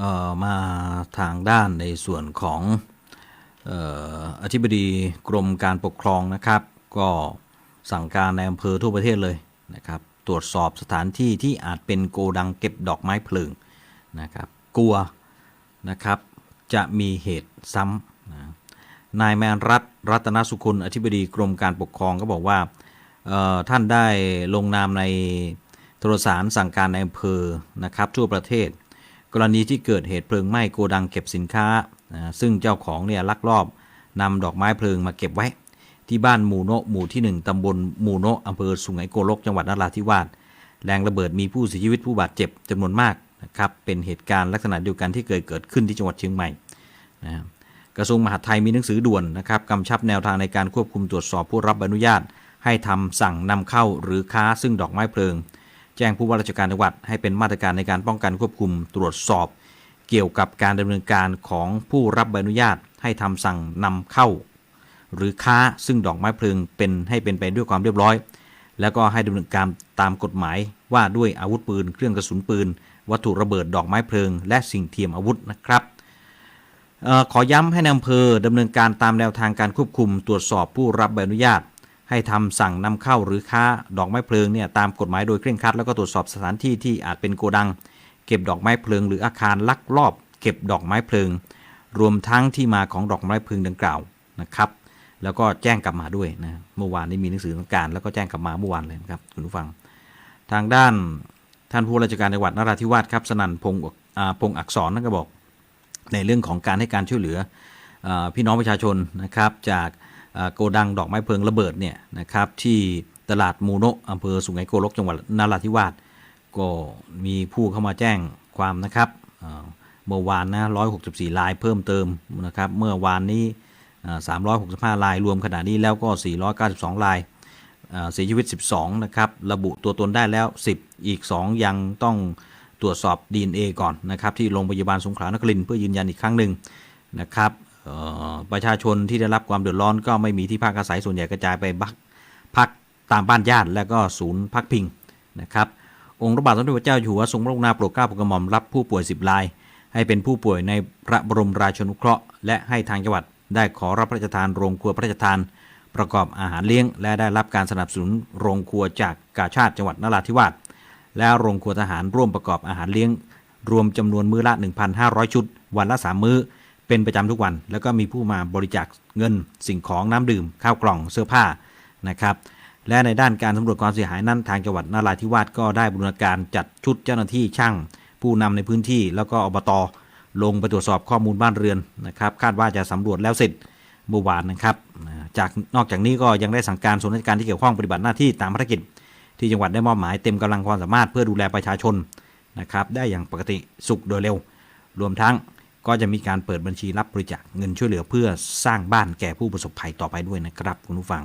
ออมาทางด้านในส่วนของอธิบดีกรมการปกครองนะครับ ก็สั่งการในอำเภอทั่วประเทศเลยนะครับ ตรวจสอบสถานที่ที่อาจเป็นโกดังเก็บดอกไม้เพลิงนะครับ กลัวนะครับจะมีเหตุซ้ำนะนายแมนรัตรัตนสุคนอธิบดีกรมการปกครองก็บอกว่าท่านได้ลงนามในโทรสารสั่งการในอำเภอนะครับทั่วประเทศ กรณีที่เกิดเหตุเพลิงไหม้โกดังเก็บสินค้า ซึ่งเจ้าของเนี่ยลักลอบนำดอกไม้เพลิงมาเก็บไว้ ที่บ้านหมู่โนหมู่ที่ 1ตำบลหมู่โนะอำเภอสุไหงโกลกจังหวัดนราธิวาสแรงระเบิดมีผู้เสียชีวิตผู้บาดเจ็บจำนวนมากนะครับเป็นเหตุการณ์ลักษณะเดียวกันที่เคยเกิดขึ้นที่จังหวัดเชียงใหม่นะกระทรวงมหาดไทยมีหนังสือด่วนนะครับกำชับแนวทางในการควบคุมตรวจสอบผู้รับใบอนุญาต ให้ทำสั่งนำเข้าหรือค้าซึ่งดอกไม้เพลิง แจ้งผู้ว่าราชการจังหวัด ให้เป็นมาตรการในการป้องกันควบคุมตรวจสอบ เกี่ยวกับการดำเนินการของผู้รับใบอนุญาต ให้ทำสั่งนำเข้า หรือค้าซึ่งดอกไม้เพลิงเป็นให้เป็นไปด้วยความเรียบร้อย แล้วก็ให้ดำเนินการตามกฎหมายว่าด้วยอาวุธปืน เครื่องกระสุนปืน วัตถุระเบิดดอกไม้เพลิง และสิ่งเทียมอาวุธนะครับออขอย้ำให้ในอำเภอดำเนินการตามแนวทางการควบคุมตรวจสอบผู้รับใบอนุญาต ให้ทำสั่งนำเข้าหรือค้าดอกไม้เพลิงเนี่ยตามกฎหมายโดยเคร่งครัด แล้วก็ตรวจสอบสถานที่ที่อาจเป็นโกดัง เก็บดอกไม้เพลิง หรืออาคารลักลอบ เก็บดอกไม้เพลิง รวมทั้งที่มาของดอกไม้เพลิงดังกล่าวนะครับ แล้วก็แจ้งกลับมาด้วยนะเมื่อวานนี้มีหนังสือสั่งการแล้วก็แจ้งกลับมาเมื่อวานเลยครับคุณผู้ฟัง ทางด้านท่านผู้ราชการจังหวัดนราธิวาสครับสนั่นพงศ์อ่าพงศ์อักษรนั่นก็บอก ในเรื่องของการให้การช่วยเหลืออพี่น้องประชาชนนะครับจาก โกดังดอกไม้เพลิงระเบิดเนี่ยนะครับที่ตลาดมูโนะอำเภอสุไหงโกลกจังหวัดนราธิวาสก็มีผู้เข้ามาแจ้งความนะครับเมื่อวานนะ164 ลายเพิ่มเติมนะครับเมื่อวานนี้อ่า365 ลายรวมขณะนี้แล้วก็ 492 ลายอ่าเสียชีวิต 12 นะครับ ระบุตัวตนได้แล้ว 10 อีก 2 ยังต้องตรวจสอบ DNA ก่อนนะครับ ที่โรงพยาบาลสงขลานครินทร์เพื่อยืนยันอีกครั้งหนึ่งนะครับ ประชาชนที่ได้รับความเดือดร้อนก็ไม่มีที่พักอาศัยส่วนใหญ่กระจายไปบักพักตามบ้านญาติและก็ศูนย์พักพิงนะครับองค์พระบาทสมเด็จพระเจ้าอยู่หัวทรงพระกรุณาโปรดเกล้าโปรดกระหม่อมรับผู้ป่วย 10ราย ให้เป็นผู้ป่วยในพระบรมราชานุเคราะห์ และให้ทางจังหวัดได้ขอรับพระราชทานโรงครัวพระราชทาน ประกอบอาหารเลี้ยง และได้รับการสนับสนุนโรงครัวจากกาชาติจังหวัดนราธิวาสและโรงครัวทหารร่วมประกอบอาหารเลี้ยง รวมจำนวนมื้อละ 1,500 ชุด วันละ 3 มื้อ เป็นประจำทุกวัน แล้วก็มีผู้มาบริจาคเงินสิ่งของน้ำดื่ม ข้าวกล่องเสื้อผ้านะครับ และในด้านการสำรวจความเสียหายนั้นทางจังหวัดนราธิวาสก็ได้บูรณาการจัดชุดเจ้าหน้าที่ช่าง ผู้นำในพื้นที่ แล้วก็อบตลงไปตรวจสอบข้อมูลบ้านเรือนนะครับ คาดว่าจะสำรวจแล้วเสร็จเมื่อวานนะครับจากนอกจากนี้ก็ยังได้สั่งการส่วนราชการที่เกี่ยวข้องปฏิบัติหน้าที่ตามภารกิจ ที่จังหวัดได้มอบหมายเต็มกำลังความสามารถเพื่อดูแลประชาชนนะครับ ได้อย่างปกติสุขโดยเร็ว รวมทั้ง ก็จะมีการเปิดบัญชีรับบริจาคเงินช่วยเหลือเพื่อสร้างบ้านแก่ผู้ประสบภัยต่อไปด้วยนะครับคุณผู้ฟัง